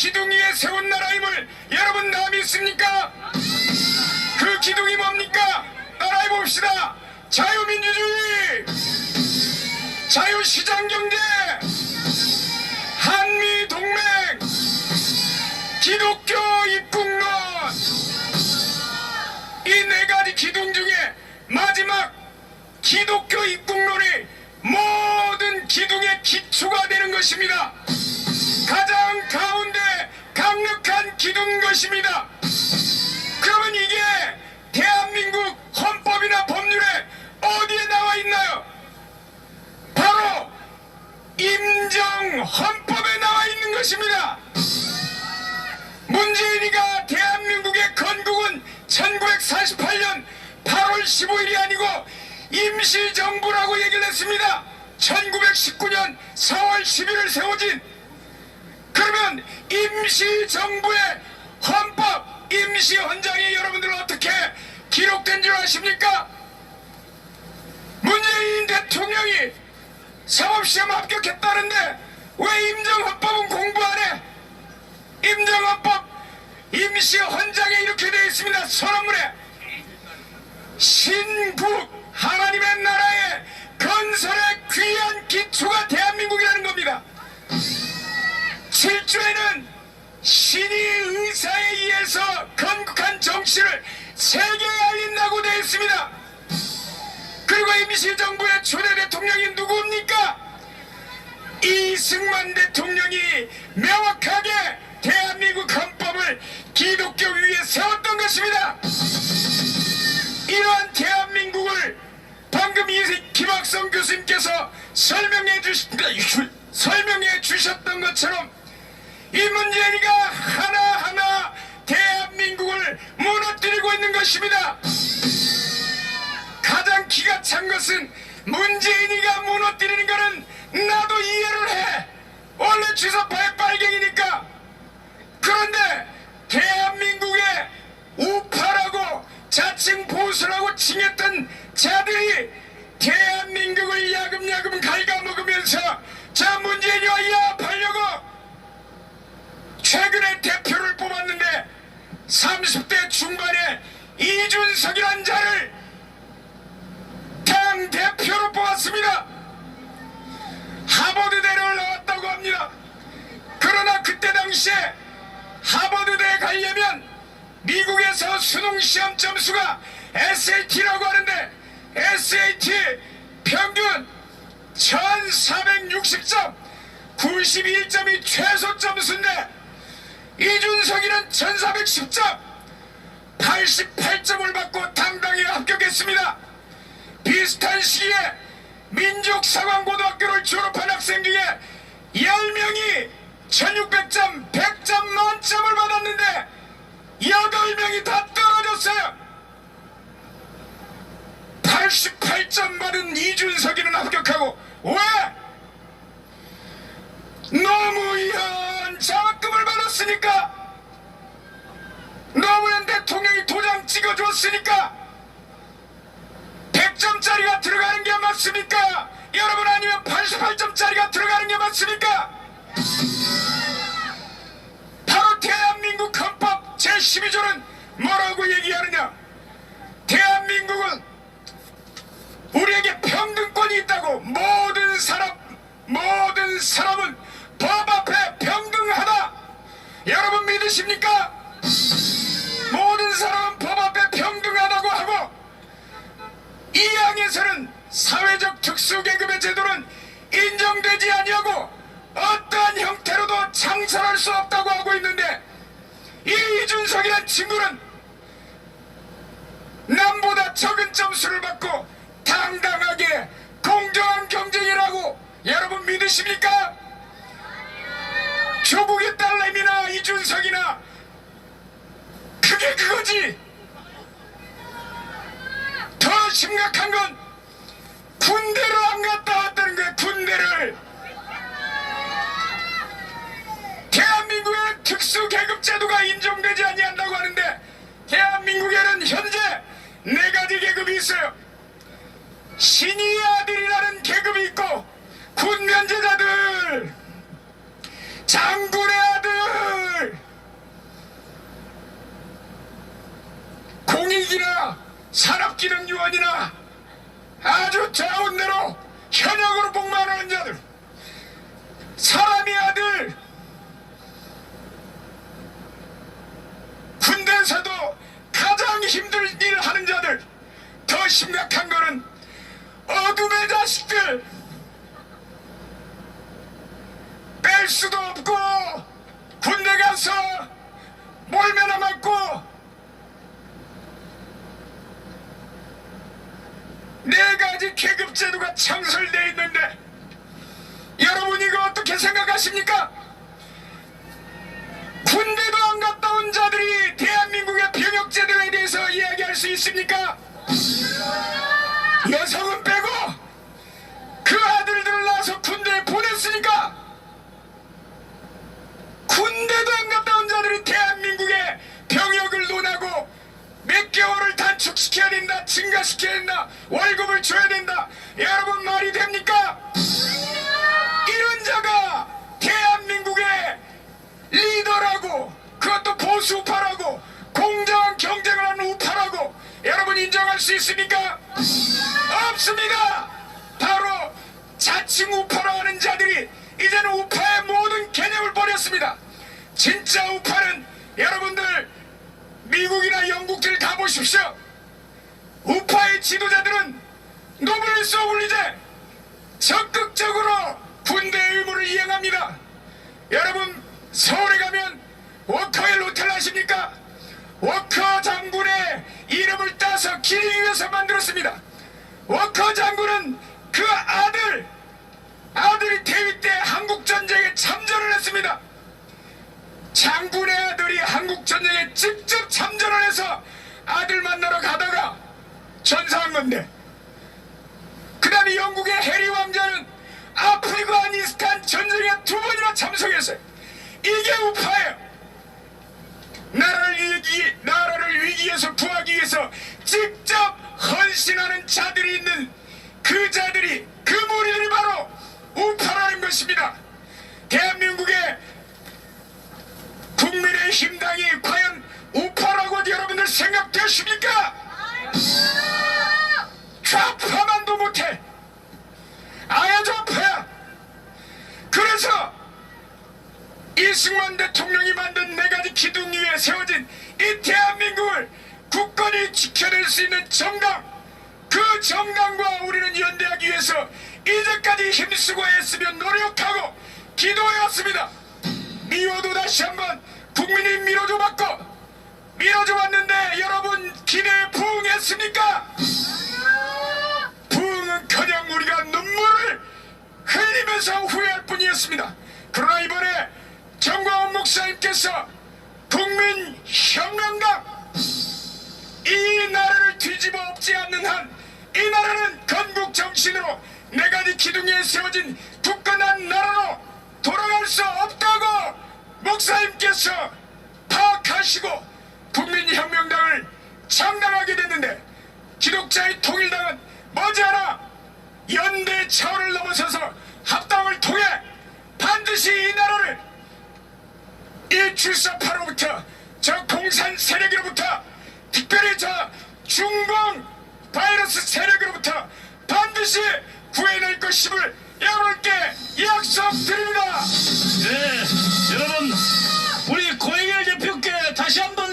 기둥 위에 세운 나라임을 여러분 다 믿습니까? 그 기둥이 뭡니까? 따라해 봅시다. 자유민주주의, 자유시장경제, 한미동맹, 기독교 입국론 이 네 가지 기둥 중에 마지막 기독교 입국론이 모든 기둥의 기초가 되는 것입니다. 가장 가운데 강력한 기둥 것입니다. 그러면 이게 대한민국 헌법이나 법률에 어디에 나와 있나요? 바로 임정 헌법에 나와 있는 것입니다. 문재인이가 대한민국의 건국은 1948년 8월 15일이 아니고 임시정부라고 얘기를 했습니다. 1919년 4월 10일을 세워진 임시정부의 헌법 임시헌장이 여러분들 어떻게 기록된 줄 아십니까? 문재인 대통령이 사법시험 합격했다는데 왜 임정헌법은 공부 안 해? 임정헌법 임시헌장에 이렇게 되어 있습니다. 서론문에 신국 하나님의 나라의 건설의 귀한 기초가 대한민국이라는 겁니다. 7조에는 신이 의사에 의해서 건국한 정치를 세계에 알린다고 되어 있습니다. 그리고 임시정부의 초대 대통령이 누굽니까? 이승만 대통령이 명확하게 대한민국 헌법을 기독교 위에 세웠던 것입니다. 이러한 대한민국을 방금 이 김학성 교수님께서 설명해 주시, 설명해 주셨던 것처럼 이 문재인이가 하나하나 대한민국을 무너뜨리고 있는 것입니다. 가장 기가 찬 것은 문재인이가 무너뜨리는 것은 나도 이해를 해. 원래 주사파의 빨갱이니까. 그런데 대한민국의 우파라고 자칭 보수라고 칭했던 자들이 대한민국을 야금야금 갉아먹으면서 자 문재인이와 야합하려고 최근에 대표를 뽑았는데 30대 중반에 이준석이란 자를 당 대표로 뽑았습니다. 하버드대를 나왔다고 합니다. 그러나 그때 당시에 하버드대에 가려면 미국에서 수능 시험 점수가 SAT라고 하는데 SAT 평균 1460점 91점이 최소 점수인데 이준석이는 1410점 88점을 받고 당당히 합격했습니다. 비슷한 시기에 민족사관고등학교를 졸업한 학생 중에 10명이 1600점 100점 만점을 받았는데 8명이 다 떨어졌어요 88점 받은 이준석이는 합격하고 왜? 노무현 장학 받았으니까 노무현 대통령이 도장 찍어줬으니까 100점짜리가 들어가는 게 맞습니까? 여러분 아니면 88점짜리가 들어가는 게 맞습니까? 바로 대한민국 헌법 제12조는 뭐라고 얘기하느냐? 대한민국은 우리에게 평등권이 있다고 모든 사람 모든 사람은 법 앞에 믿으십니까? 모든 사람은 법 앞에 평등하다고 하고 이 항에서는 사회적 특수계급의 제도는 인정되지 아니하고 어떠한 형태로도 창설할 수 없다고 하고 있는데 이 이준석이란 친구는 남보다 적은 점수를 받고 당당하게 공정한 경쟁이라고 여러분 믿으십니까? 조국의 딸내미나 이준석이나 그게 그거지. 더 심각한 건 군대를 안 갔다 왔다는 거야 군대를. 대한민국의 특수계급제도가 인정되지 아니한다고 하는데 대한민국에는 현재 네 가지 계급이 있어요. 신의 아들이라는 계급이 있고 군면제자들 산업기능요원이나 아주 자원대로 현역으로 복무하는 자들, 사람의 아들, 군대에서도 가장 힘들 일 하는 자들, 더 심각한 거는 어둠의 자식들, 뺄 수도 없고 군대 가서 몰매나 맞고 네 가지 계급 제도가 창설되어 있는데 여러분 이거 어떻게 생각하십니까? 군대도 안 갔다 온 자들이 대한민국의 병역 제도에 대해서 이야기할 수 있습니까? 여성은 빼고 그 아들들을 낳아서 군대에 보냈으니까 군대도 안 갔다 온 자들이 대한민국의 병역을 논하고 몇 개월을 단축시켜야 된다 증가시켜야 된다 월급을 줘야 된다 여러분 말이 됩니까? 이런 자가 대한민국의 리더라고 그것도 보수 우파라고 공정한 경쟁을 하는 우파라고 여러분 인정할 수 있습니까? 없습니다 바로 자칭 우파로 하는 자들이 이제는 우파의 모든 개념을 버렸습니다 진짜 우파는 여러분들 미국이나 영국들 가보십시오 우파의 지도자들은 노블리스 어울리제 적극적으로 군대 의무를 이행합니다 여러분 서울에 가면 워커힐 호텔 아십니까? 워커 장군의 이름을 따서 기리기 위해서 만들었습니다. 워커 장군은 그 아들, 아들이 대위 때 한국 전쟁에 참전을 했습니다. 장군의 아들이 한국 전쟁에 직접 참전을 해서 아들 만나러 가다가 전사한 건데 그 다음에 영국의 해리 왕자는 아프가니스탄 전쟁에 두 번이나 참석했어요. 이게 우파예요. 나라를 위기, 나라를 위기에서 구하기 위해서 직접 헌신하는 자들이 있는 그 자들이 그 무리들이 바로 우파라는 것입니다. 대한민국의 국민의 힘당이 과연 우파라고 여러분들 생각되십니까? 이승만 대통령이 만든 네 가지 기둥 위에 세워진 이 대한민국을 굳건히 지켜낼 수 있는 정당 그 정당과 우리는 연대하기 위해서 이제까지 힘쓰고 애쓰며 노력하고 기도해왔습니다 미워도 다시 한번 국민이 밀어줘 봤고 밀어줘 봤는데 여러분 기대에 부응했습니까? 부응은커녕 우리가 눈물을 흘리면서 후회할 뿐이었습니다. 그러나 이번에 정광훈 목사님께서 국민혁명당 이 나라를 뒤집어 엎지 않는 한 이 나라는 건국 정신으로 네 가지 기둥에 세워진 굳건한 나라로 돌아갈 수 없다고 목사님께서 파악하시고 국민혁명당을 창당하게 됐는데 기독자의 통일당은 머지않아 연대 차원을 넘어서서 합당을 통해 반드시 이 나라를 1748로부터 저 공산 세력으로부터 특별히 저 중공 바이러스 세력으로부터 반드시 구해낼 것임을 여러분께 약속드립니다. 네, 여러분 우리 고영일 대표께 다시 한번